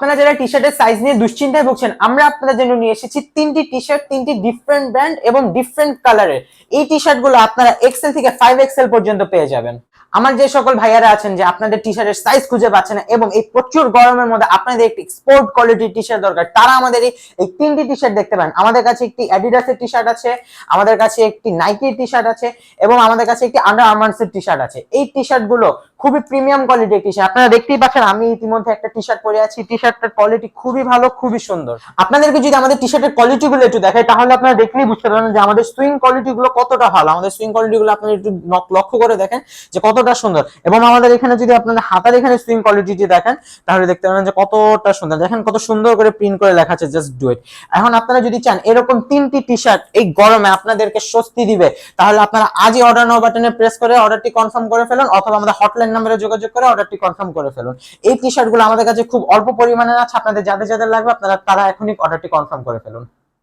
আপনারা যারা টি শার্টের সাইজ নিয়ে দুশ্চিন্তায় ভুগছেন, আমরা আপনাদের জন্য নিয়ে এসেছি তিনটি টি শার্ট তিনটি ডিফারেন্ট ব্র্যান্ড এবং ডিফারেন্ট কালারের এই টি শার্টগুলো আপনারা এক্সেল থেকে ফাইভ এক্সেল পর্যন্ত পেয়ে যাবেন। আমার যে সকল ভাইয়ারা আছেন যে আপনাদের টি শার্টের সাইজ খুঁজে পাচ্ছে না এবং এই প্রচুর গরমের মধ্যে আপনাদের একটি স্পোর্ট কোয়ালিটির টি শার্ট দরকার, তারা আমাদের এই তিনটি টি শার্ট দেখতে পারেন। আমাদের কাছে একটি অ্যাডিডাসের টি শার্ট আছে, আমাদের কাছে একটি নাইকির টি শার্ট আছে এবং আমাদের কাছে একটি আন্ডার আর্মান্সের টি শার্ট আছে। এই টি শার্টগুলো খুবই প্রিমিয়াম কোয়ালিটি টি শার্ট আপনারা দেখতেই পাচ্ছেন, আমি ইতিমধ্যে একটা টি শার্ট পরে আছি। টি শার্টটার কোয়ালিটি খুবই ভালো, খুবই সুন্দর। আপনাদেরকে যদি আমাদের টি শার্টের কোয়ালিটি গুলো একটু দেখাই, তাহলে আপনারা দেখলেই বুঝতে পারবেন যে আমাদের সুইং কোয়ালিটি গুলো কতটা ভালো। আমাদের সুইং কোয়ালিটি গুলো আপনারা একটু লক্ষ্য করে দেখেন যে কতটা সুন্দর। এবং আমাদের এখানে যদি আপনাদের হাতার এখানে সুইং কোয়ালিটি দেখেন, তাহলে দেখতে পারেন যে কতটা সুন্দর। দেখেন কত সুন্দর করে প্রিন্ট করে লেখা আছে জাস্ট ডু ইট এখন আপনারা যদি চান, এরকম তিনটি টি শার্ট এই গরমে আপনাদেরকে স্বস্তি দিবে, তাহলে আপনারা আজই অর্ডার নাও বাটনে প্রেস করে অর্ডারটি কনফার্ম করে ফেলুন, অথবা আমাদের হটলাইন নাম্বারে যোগাযোগ করে অর্ডারটি কনফার্ম করে ফেলুন। এই টি শার্টগুলো আমাদের কাছে খুব অল্প পরিমাণে আছে, আপনাদের যাদের যাদের লাগবে আপনারা, তারা এখনই অর্ডারটি কনফার্ম করে ফেলুন।